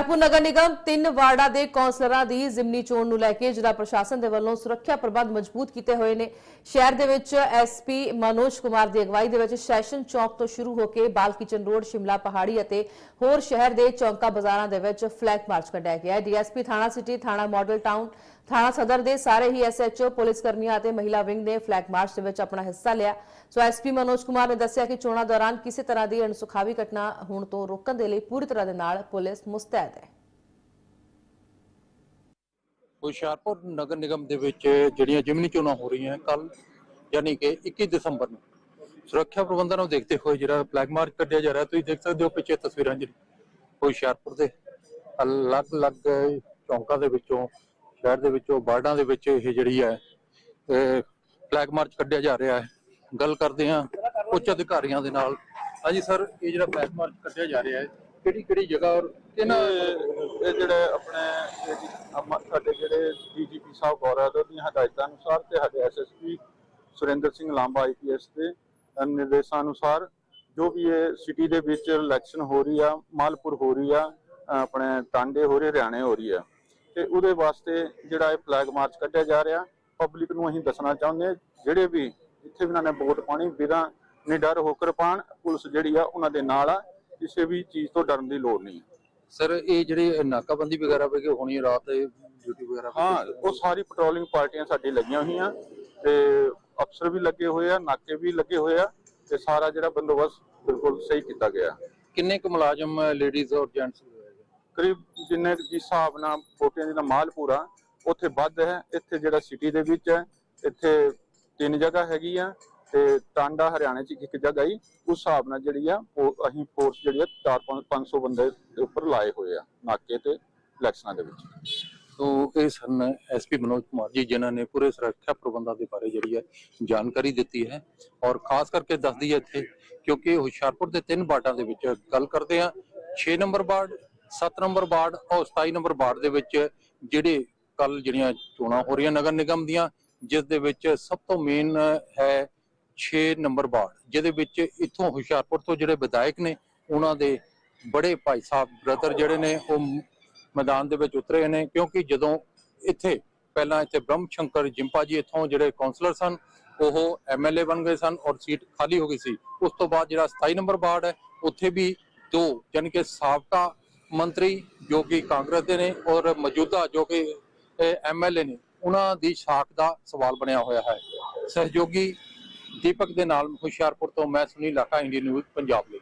ਹੁਸ਼ਿਆਰਪੁਰ ਨਗਰ ਨਿਗਮ ਤਿੰਨ ਵਾਰਡਾਂ ਦੇ ਕੌਂਸਲਰਾਂ ਦੀ ਜ਼ਿਮਨੀ ਚੋਣ ਨੂੰ ਲੈ ਕੇ ਜ਼ਿਲ੍ਹਾ ਪ੍ਰਸ਼ਾਸਨ ਦੇ ਵੱਲੋਂ ਸੁਰੱਖਿਆ ਪ੍ਰਬੰਧ ਮਜ਼ਬੂਤ ਕੀਤੇ ਹੋਏ ਨੇ। ਸ਼ਹਿਰ ਦੇ ਵਿੱਚ ਐਸਪੀ ਮਨੋਜ ਕੁਮਾਰ ਦੀ ਅਗਵਾਈ ਦੇ ਵਿੱਚ ਸੈਸ਼ਨ ਚੌਕ ਤੋਂ ਸ਼ੁਰੂ ਹੋ ਕੇ ਬਾਲ ਕਿਚਨ ਰੋਡ, ਸ਼ਿਮਲਾ ਪਹਾੜੀ ਅਤੇ ਹੋਰ ਸ਼ਹਿਰ ਦੇ ਚੌਂਕਾ ਬਾਜ਼ਾਰਾਂ ਦੇ ਵਿੱਚ ਫਲੈਗ ਮਾਰਚ ਕੱਢਿਆ ਗਿਆ ਹੈ। ਡੀਐਸਪੀ ਥਾਣਾ ਸਿਟੀ, ਥਾਣਾ ਮਾਡਲ ਟਾਊਨ, ਥਾਣਾ ਸਦਰ ਦੇ ਸਾਰੇ ਹੀ ਐਸਐਚਓ ਪੁਲਿਸ ਕਰਮੀਆਂ ਅਤੇ ਮਹਿਲਾ ਵਿੰਗ ਨੇ ਫਲੈਗ ਮਾਰਚ ਦੇ ਵਿੱਚ ਆਪਣਾ ਹਿੱਸਾ ਲਿਆ। ਸੋ ਐਸਪੀ ਮਨੋਜ ਕੁਮਾਰ ਨੇ ਦੱਸਿਆ ਕਿ ਚੋਣਾਂ ਦੌਰਾਨ ਕਿਸੇ ਤਰ੍ਹਾਂ ਦੀ ਅਣਸੁਖਾਵੀ ਘਟਨਾ ਹੋਣ ਤੋਂ ਰੋਕਣ ਦੇ ਲਈ ਪੂਰੀ ਤਰ੍ਹਾਂ ਦੇ ਨਾਲ ਪੁਲਿਸ ਮੁਸਤੈਦ ਹੈ। ਹੁਸ਼ਿਆਰਪੁਰ ਨਗਰ ਨਿਗਮ ਦੇ ਵਿੱਚ ਜਿਹੜੀਆਂ ਜਿਮਨੀ ਚੋਣਾਂ ਹੋ ਰਹੀਆਂ ਕੱਲ ਯਾਨੀ ਕਿ 21 ਦਸੰਬਰ ਨੂੰ, ਸੁਰੱਖਿਆ ਪ੍ਰਬੰਧਾਂ ਨੂੰ ਦੇਖਦੇ ਹੋਏ ਜਿਹੜਾ ਫਲੈਗ ਮਾਰਚ ਕੱਢਿਆ ਜਾ ਰਿਹਾ, ਤੁਸੀਂ ਦੇਖ ਸਕਦੇ ਹੋ ਪਿੱਛੇ ਤਸਵੀਰਾਂ ਜਿਹੜੀ ਹੁਸ਼ਿਆਰਪੁਰ ਦੇ ਅਲੱਗ-ਅਲੱਗ ਚੌਂਕਾਂ ਦੇ ਵਿੱਚੋਂ, ਸ਼ਹਿਰ ਦੇ ਵਿੱਚੋਂ ਬਾਰਡਾਂ ਦੇ ਵਿੱਚ ਇਹ ਜਿਹੜੀ ਹੈ ਫਲੈਗ ਮਾਰਚ ਕੱਢਿਆ ਜਾ ਰਿਹਾ ਹੈ। ਗੱਲ ਕਰਦੇ ਹਾਂ ਉੱਚ ਅਧਿਕਾਰੀਆਂ ਦੇ ਨਾਲ। ਹਾਂਜੀ ਸਰ ਇਹ ਜਿਹੜਾ ਫਲੈਗ ਮਾਰਚ ਕੱਢਿਆ ਜਾ ਰਿਹਾ ਹੈ ਕਿਹੜੀ ਕਿਹੜੀ ਜਗ੍ਹਾ ਔਰ ਕਿਹਨਾਂ ਇਹ ਇਹ ਜਿਹੜੇ ਆਪਣੇ ਅਮ- ਸਾਡੇ ਜਿਹੜੇ ਡੀਜੀਪੀ ਸਾਹਿਬ ਗੌਰਵ ਦੇ ਦੀਆਂ ਹਦਾਇਤਾਂ ਅਨੁਸਾਰ ਤੇ ਸਾਡੇ ਐਸਐਸਪੀ ਸੁਰਿੰਦਰ ਸਿੰਘ ਲਾਂਬਾ ਆਈਪੀਐਸ ਦੇ ਅ, ਨਿਰਦੇਸ਼ਾਂ ਅਨੁਸਾਰ ਜੋ ਵੀ ਇਹ ਸਿਟੀ ਦੇ ਵਿੱਚ ਇਲੈਕਸ਼ਨ ਹੋ ਰਹੀ ਆ ਮਾਲਪੁਰ ਹੋ ਰਹੀ ਆ ਅ, ਆਪਣੇ ਟਾਂਡੇ ਹੋ ਰਹੇ ਹਰਿਆਣੇ ਹੋ ਰਹੀ ਆ। ਤੇ ਉਹਦੇ ਵਾਸਤੇ ਜਿਹੜਾ ਇਹ ਫਲੈਗ ਮਾਰਚ ਕੱਢਿਆ ਜਾ ਰਿਹਾ ਪਬਲਿਕ ਨੂੰ ਅਸੀਂ ਦੱਸਣਾ ਚਾਹੁੰਦੇ ਹਾਂ ਜਿਹੜੇ ਵੀ ਜਿੱਥੇ ਵੀ ਉਹਨਾਂ ਨੇ ਵੋਟ ਪਾਣੀ ਬਿਨਾਂ ਨਿਡਰ ਹੋਕਰ ਪਾਣ ਪੁਲਿਸ ਜਿਹੜੀ ਆ ਉਹਨਾਂ ਦੇ ਨਾਲ ਆ। ਕਿਸੇ ਵੀ ਚੀਜ਼ ਤੋਂ ਡਰਨ ਦੀ ਲੋੜ ਨਹੀਂ। ਸਰ ਇਹ ਜਿਹੜੇ ਨਾਕਾਬੰਦੀ ਵਗੈਰਾ ਵੀ ਹੋਣੀ ਰਾਤ ਡਿਊਟੀ ਵਗੈਰਾ ਹਾਂ ਉਹ ਸਾਰੀ ਪੈਟਰੋਲਿੰਗ ਪਾਰਟੀਆਂ ਸਾਡੀ ਲੱਗੀਆਂ ਹੋਈਆਂ ਤੇ ਅਫਸਰ ਵੀ ਲੱਗੇ ਹੋਏ ਆ ਨਾਕੇ ਵੀ ਲੱਗੇ ਹੋਏ ਆ ਤੇ ਸਾਰਾ ਜਿਹੜਾ ਬੰਦੋਬਸਤ ਬਿਲਕੁਲ ਸਹੀ ਕੀਤਾ ਗਿਆ। ਕਿੰਨੇ ਕੁ ਮੁਲਾਜ਼ਮ ਲੇਡੀਜ਼ ਔਰ ਜੈਂਟਸ ਕਰੀਬ ਜਿੰਨੇ ਜਿਸ ਹਿਸਾਬ ਨਾਲ ਵੋਟਾਂ ਦੀ ਮਾਲ ਪੂਰਾ ਉੱਥੇ ਵੱਧ ਹੈ। ਇੱਥੇ ਜਿਹੜਾ ਸਿਟੀ ਦੇ ਵਿੱਚ ਹੈ ਇੱਥੇ ਤਿੰਨ ਜਗ੍ਹਾ ਹੈਗੀ ਆ। ਤੇ ਟਾਂਡਾ ਹਰਿਆਣੇ ਚ ਇੱਕ ਜਗ੍ਹਾ ਹੀ, ਉਸ ਹਿਸਾਬ ਨਾਲ ਜਿਹੜੀ ਆ, ਉਹ ਅਸੀਂ ਫੋਰਸ ਜਿਹੜੀ ਆ 4 500 ਬੰਦੇ ਦੇ ਉੱਪਰ ਲਾਏ ਹੋਏ ਆ, ਨਾਕੇ ਤੇ ਇਲੈਕਸ਼ਨਾਂ ਦੇ ਵਿੱਚ। ਤੋ ਇਹ ਸਨ ਐਸਪੀ ਮਨੋਜ ਕੁਮਾਰ ਜੀ, ਜਿਨ੍ਹਾਂ ਨੇ ਪੂਰੇ ਸੁਰੱਖਿਆ ਪ੍ਰਬੰਧਾਂ ਦੇ ਬਾਰੇ ਜਿਹੜੀ ਹੈ ਜਾਣਕਾਰੀ ਦਿੱਤੀ ਹੈ। ਔਰ ਖਾਸ ਕਰਕੇ ਦੱਸਦੀ ਹੈ ਇੱਥੇ, ਕਿਉਂਕਿ ਹੁਸ਼ਿਆਰਪੁਰ ਦੇ ਤਿੰਨ ਬਾਰਡਾਂ ਦੇ ਵਿੱਚ ਗੱਲ ਕਰਦੇ ਆ 6 ਨੰਬਰ ਵਾਰਡ 7 ਨੰਬਰ ਵਾਰਡ ਔਰ 27 ਨੰਬਰ ਵਾਰਡ ਦੇ ਵਿੱਚ ਜਿਹੜੇ ਕੱਲ ਜਿਹੜੀਆਂ ਚੋਣਾਂ ਹੋ ਰਹੀਆਂ ਨਗਰ ਨਿਗਮ ਦੀਆਂ, ਜਿਸ ਦੇ ਵਿੱਚ ਸਭ ਤੋਂ ਮੇਨ ਹੈ 6 ਨੰਬਰ ਵਾਰਡ, ਜਿਹਦੇ ਵਿੱਚ ਇੱਥੋਂ ਹੁਸ਼ਿਆਰਪੁਰ ਤੋਂ ਜਿਹੜੇ ਵਿਧਾਇਕ ਨੇ, ਉਹਨਾਂ ਦੇ ਬੜੇ ਭਾਈ ਸਾਹਿਬ, ਬ੍ਰਦਰ ਜਿਹੜੇ ਨੇ, ਉਹ ਮੈਦਾਨ ਦੇ ਵਿੱਚ ਉਤਰੇ ਨੇ, ਕਿਉਂਕਿ ਜਦੋਂ ਇੱਥੇ, ਪਹਿਲਾਂ ਇੱਥੇ ਬ੍ਰਹਮ ਸ਼ੰਕਰ ਜਿੰਪਾ ਜੀ ਇੱਥੋਂ ਜਿਹੜੇ ਕਾਉਂਸਲਰ ਸਨ, ਉਹ ਐਮਐਲਏ ਬਣ ਗਏ ਸਨ ਔਰ ਸੀਟ ਖਾਲੀ ਹੋ ਗਈ ਸੀ। ਉਸ ਤੋਂ ਬਾਅਦ ਜਿਹੜਾ 27 ਨੰਬਰ ਵਾਰਡ ਹੈ, ਉੱਥੇ ਵੀ ਦੋ ਯਾਨੀ ਕਿ ਸਾਬਕਾ ਮੰਤਰੀ ਜੋ ਕਿ ਕਾਂਗਰਸ ਦੇ ਨੇ ਔਰ ਮੌਜੂਦਾ ਜੋ ਕਿ ਐਮਐਲਏ ਨੇ, ਉਹਨਾਂ ਦੀ ਸਾਖ ਦਾ ਸਵਾਲ ਬਣਿਆ ਹੋਇਆ ਹੈ। ਸਹਿਯੋਗੀ ਦੀਪਕ ਦੇ ਨਾਲ ਹੁਸ਼ਿਆਰਪੁਰ ਤੋਂ ਮੈਂ ਸੁਨੀਲ ਲਾਕਾ ਇੰਡੀਅਨ ਨਿਊਜ਼ ਪੰਜਾਬ ਲਈ।